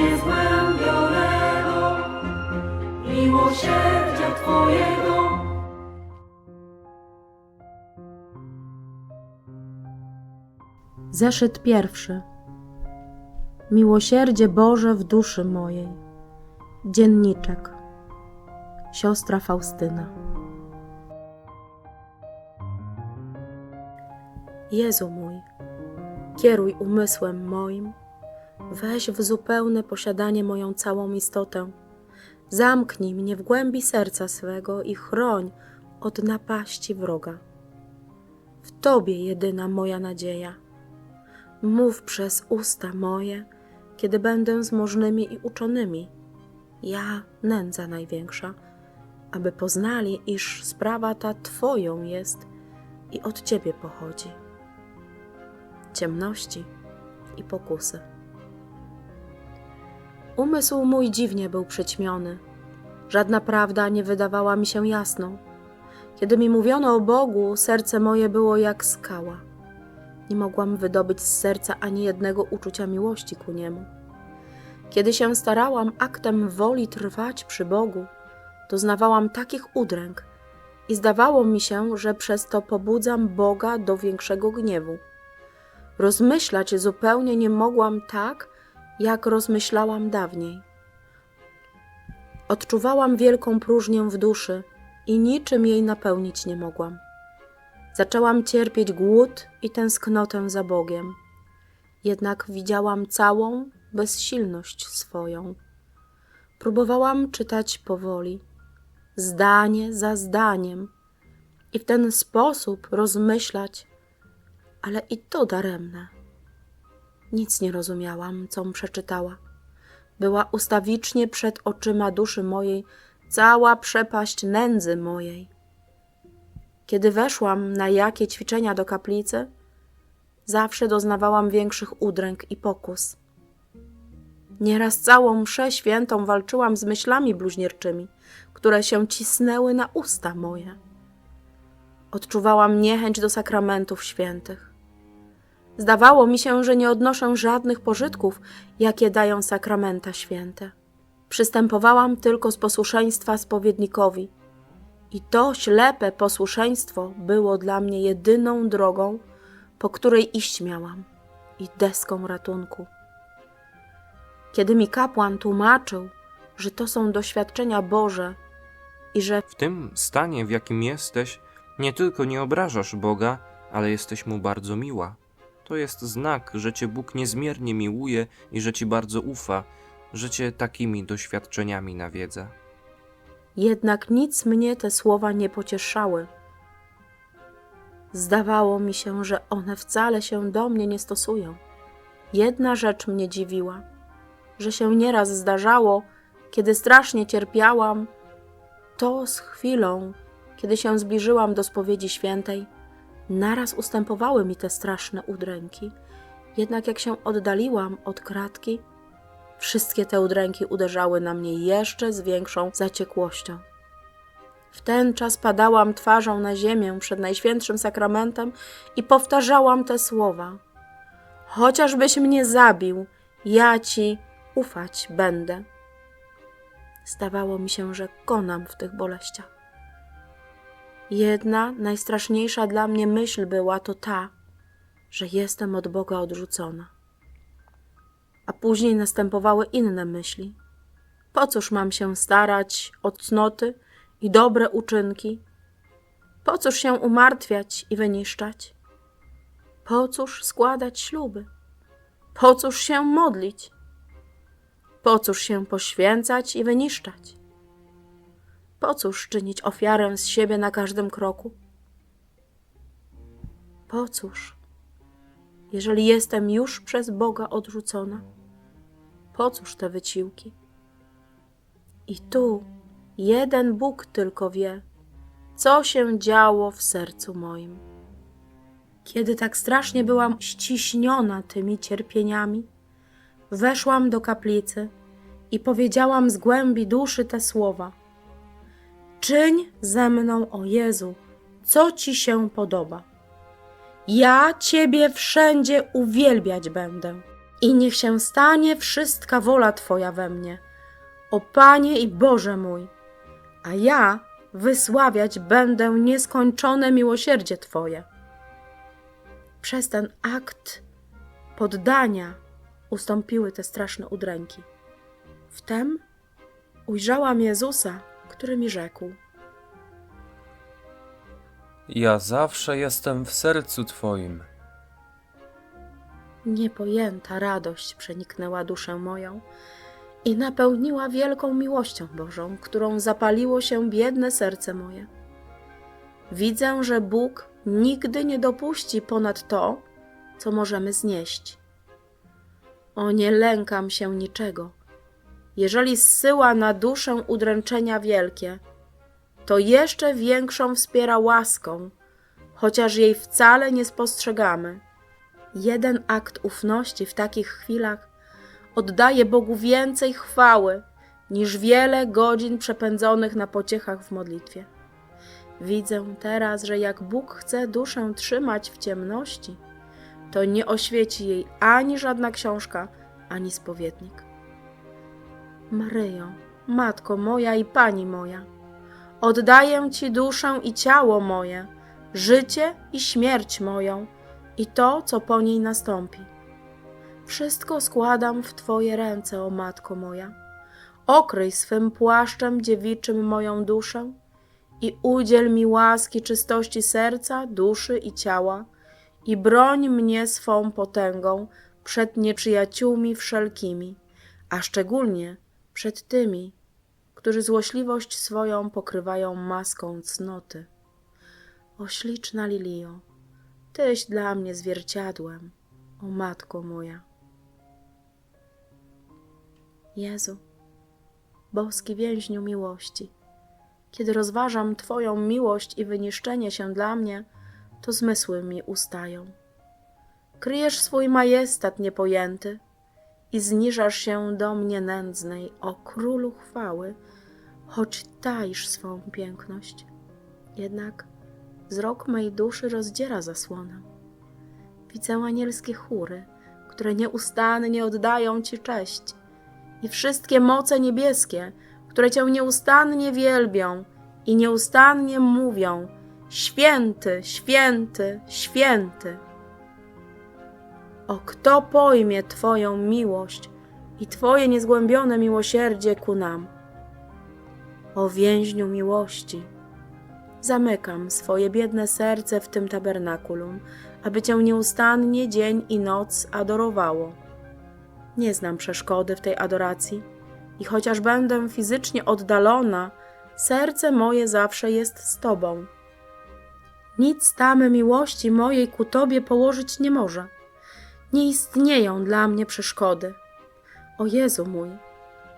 niezgłębionego miłosierdzia Twojego. Zeszyt pierwszy. Miłosierdzie Boże w duszy mojej. Dzienniczek. Siostra Faustyna. Jezu mój, kieruj umysłem moim, weź w zupełne posiadanie moją całą istotę. Zamknij mnie w głębi serca swego i chroń od napaści wroga. W Tobie jedyna moja nadzieja. Mów przez usta moje, kiedy będę z możnymi i uczonymi. Ja, nędza największa, aby poznali, iż sprawa ta Twoją jest i od Ciebie pochodzi. Ciemności i pokusy. Umysł mój dziwnie był przyćmiony. Żadna prawda nie wydawała mi się jasną. Kiedy mi mówiono o Bogu, serce moje było jak skała. Nie mogłam wydobyć z serca ani jednego uczucia miłości ku niemu. Kiedy się starałam aktem woli trwać przy Bogu, doznawałam takich udręk i zdawało mi się, że przez to pobudzam Boga do większego gniewu. Rozmyślać zupełnie nie mogłam tak, jak rozmyślałam dawniej. Odczuwałam wielką próżnię w duszy i niczym jej napełnić nie mogłam. Zaczęłam cierpieć głód i tęsknotę za Bogiem. Jednak widziałam całą bezsilność swoją. Próbowałam czytać powoli, zdanie za zdaniem, i w ten sposób rozmyślać, ale i to daremne. Nic nie rozumiałam, com przeczytała. Była ustawicznie przed oczyma duszy mojej cała przepaść nędzy mojej. Kiedy weszłam na jakie ćwiczenia do kaplicy, zawsze doznawałam większych udręk i pokus. Nieraz całą mszę świętą walczyłam z myślami bluźnierczymi, które się cisnęły na usta moje. Odczuwałam niechęć do sakramentów świętych. Zdawało mi się, że nie odnoszę żadnych pożytków, jakie dają sakramenta święte. Przystępowałam tylko z posłuszeństwa spowiednikowi – i to ślepe posłuszeństwo było dla mnie jedyną drogą, po której iść miałam i deską ratunku. Kiedy mi kapłan tłumaczył, że to są doświadczenia Boże i że W tym stanie, w jakim jesteś, nie tylko nie obrażasz Boga, ale jesteś Mu bardzo miła. To jest znak, że Cię Bóg niezmiernie miłuje i że Ci bardzo ufa, że Cię takimi doświadczeniami nawiedza. jednak nic mnie te słowa nie pocieszały. Zdawało mi się, że one wcale się do mnie nie stosują. Jedna rzecz mnie dziwiła, że się nieraz zdarzało, kiedy strasznie cierpiałam, to z chwilą, kiedy się zbliżyłam do spowiedzi świętej, naraz ustępowały mi te straszne udręki. Jednak jak się oddaliłam od kratki, Wszystkie te udręki uderzały na mnie jeszcze z większą zaciekłością. W ten czas padałam twarzą na ziemię przed Najświętszym Sakramentem i powtarzałam te słowa: Chociażbyś mnie zabił, ja ci ufać będę. Zdawało mi się, że konam w tych boleściach. Jedna, najstraszniejsza dla mnie myśl była to ta, że jestem od Boga odrzucona a później następowały inne myśli. Po cóż mam się starać o cnoty i dobre uczynki? Po cóż się umartwiać i wyniszczać? Po cóż składać śluby? Po cóż się modlić? Po cóż się poświęcać i wyniszczać? Po cóż czynić ofiarę z siebie na każdym kroku? Po cóż, jeżeli jestem już przez Boga odrzucona? Po cóż te wyciłki? I tu jeden Bóg tylko wie, co się działo w sercu moim. Kiedy tak strasznie byłam ściśniona tymi cierpieniami, weszłam do kaplicy i powiedziałam z głębi duszy te słowa: Czyń ze mną, o Jezu, co ci się podoba. Ja Ciebie wszędzie uwielbiać będę. I niech się stanie wszystka wola Twoja we mnie, o Panie i Boże mój, a ja wysławiać będę nieskończone miłosierdzie Twoje. Przez ten akt poddania ustąpiły te straszne udręki. Wtem ujrzałam Jezusa, który mi rzekł: Ja zawsze jestem w sercu Twoim. Niepojęta radość przeniknęła duszę moją i napełniła wielką miłością Bożą, którą zapaliło się biedne serce moje. Widzę, że Bóg nigdy nie dopuści ponad to, co możemy znieść. O, nie lękam się niczego. Jeżeli zsyła na duszę udręczenia wielkie, to jeszcze większą wspiera łaską, chociaż jej wcale nie spostrzegamy. Jeden akt ufności w takich chwilach oddaje Bogu więcej chwały niż wiele godzin przepędzonych na pociechach w modlitwie. Widzę teraz, że jak Bóg chce duszę trzymać w ciemności, to nie oświeci jej ani żadna książka, ani spowiednik. Maryjo, Matko moja i Pani moja, oddaję Ci duszę i ciało moje, życie i śmierć moją i to, co po niej nastąpi. Wszystko składam w Twoje ręce, o Matko moja. Okryj swym płaszczem dziewiczym moją duszę i udziel mi łaski czystości serca, duszy i ciała i broń mnie swą potęgą przed nieprzyjaciółmi wszelkimi, a szczególnie przed tymi, którzy złośliwość swoją pokrywają maską cnoty. O śliczna Lilio, Tyś dla mnie zwierciadłem, o Matko moja. Jezu, boski więźniu miłości, kiedy rozważam Twoją miłość i wyniszczenie się dla mnie, to zmysły mi ustają. Kryjesz swój majestat niepojęty i zniżasz się do mnie nędznej, o królu chwały, choć taisz swą piękność. Jednak wzrok mej duszy rozdziera zasłonę. Widzę anielskie chóry, które nieustannie oddają Ci cześć i wszystkie moce niebieskie, które Cię nieustannie wielbią i nieustannie mówią Święty, święty, święty. O kto pojmie Twoją miłość i Twoje niezgłębione miłosierdzie ku nam? O więźniu miłości, zamykam swoje biedne serce w tym tabernakulum, aby Cię nieustannie dzień i noc adorowało. Nie znam przeszkody w tej adoracji i chociaż będę fizycznie oddalona, serce moje zawsze jest z Tobą. Nic tamy miłości mojej ku Tobie położyć nie może. Nie istnieją dla mnie przeszkody. O Jezu mój,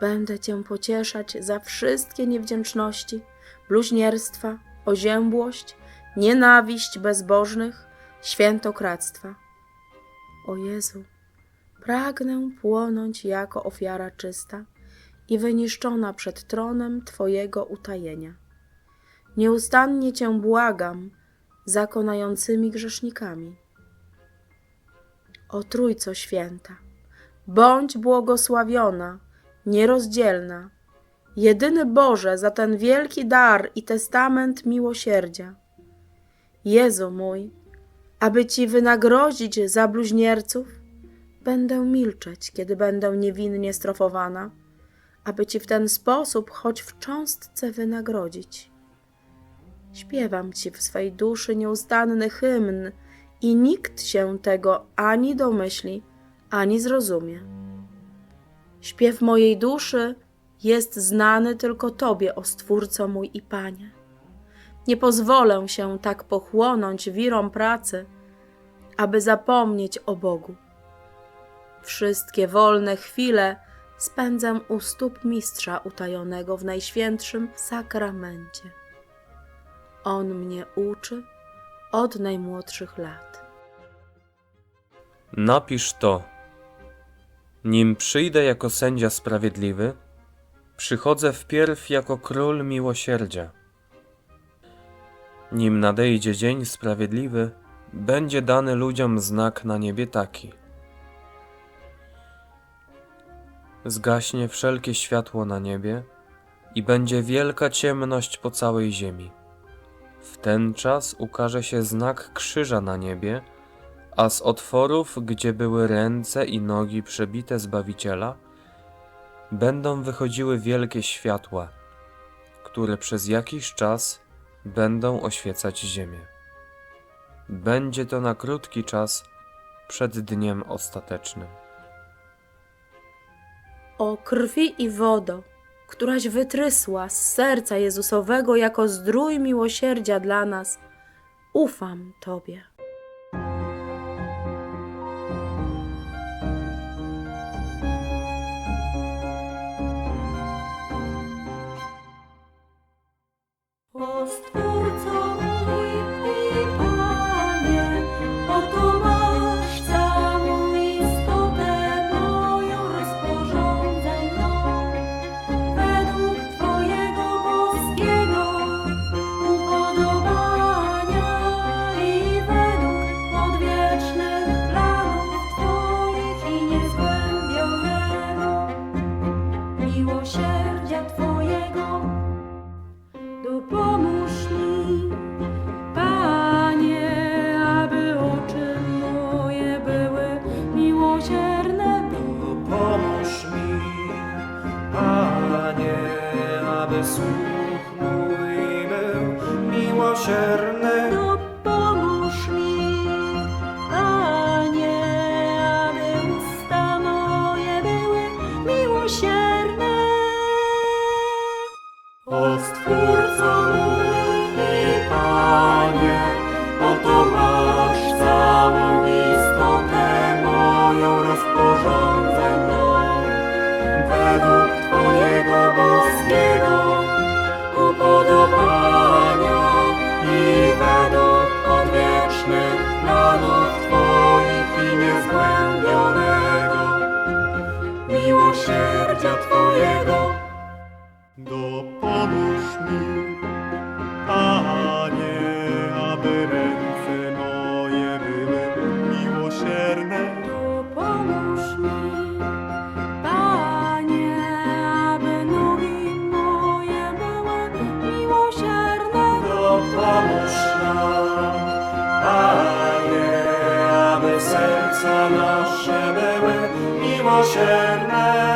będę Cię pocieszać za wszystkie niewdzięczności, bluźnierstwa, oziębłość, nienawiść bezbożnych, świętokradztwa. O Jezu, pragnę płonąć jako ofiara czysta i wyniszczona przed tronem Twojego utajenia. Nieustannie Cię błagam zakonającymi grzesznikami. O Trójco Święta, bądź błogosławiona, nierozdzielna, jedyny Boże za ten wielki dar i testament miłosierdzia. Jezu mój, aby Ci wynagrodzić za bluźnierców, będę milczeć, kiedy będę niewinnie strofowana, aby Ci w ten sposób choć w cząstce wynagrodzić. Śpiewam Ci w swej duszy nieustanny hymn i nikt się tego ani domyśli, ani zrozumie. Śpiew mojej duszy jest znany tylko Tobie, o Stwórco mój i Panie. Nie pozwolę się tak pochłonąć wirom pracy, aby zapomnieć o Bogu. Wszystkie wolne chwile spędzam u stóp mistrza utajonego w najświętszym sakramencie. On mnie uczy od najmłodszych lat. Napisz to. Nim przyjdę jako sędzia sprawiedliwy, przychodzę wpierw jako król miłosierdzia. Nim nadejdzie dzień sprawiedliwy, będzie dany ludziom znak na niebie taki. Zgaśnie wszelkie światło na niebie i będzie wielka ciemność po całej ziemi. W ten czas ukaże się znak krzyża na niebie, a z otworów, gdzie były ręce i nogi przebite Zbawiciela, będą wychodziły wielkie światła, które przez jakiś czas będą oświecać ziemię. Będzie to na krótki czas przed dniem ostatecznym. O krwi i wodo któraś wytrysła z serca Jezusowego jako zdrój miłosierdzia dla nas, ufam Tobie. serca nasze były miłosierne.